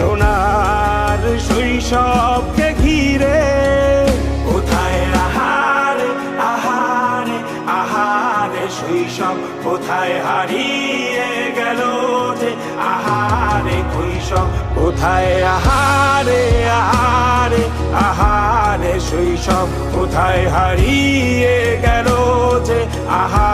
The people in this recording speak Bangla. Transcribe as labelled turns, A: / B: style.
A: সোনার শৈশবকে ঘিরে। কোথায় আহার আহার, আহারে শৈশব, কোথায় হারিয়ে গেল যে আহারে কৈশব। কোথায় আহারে আহারে আহারে শৈশব, কোথায় হারিয়ে গেল যে আহারে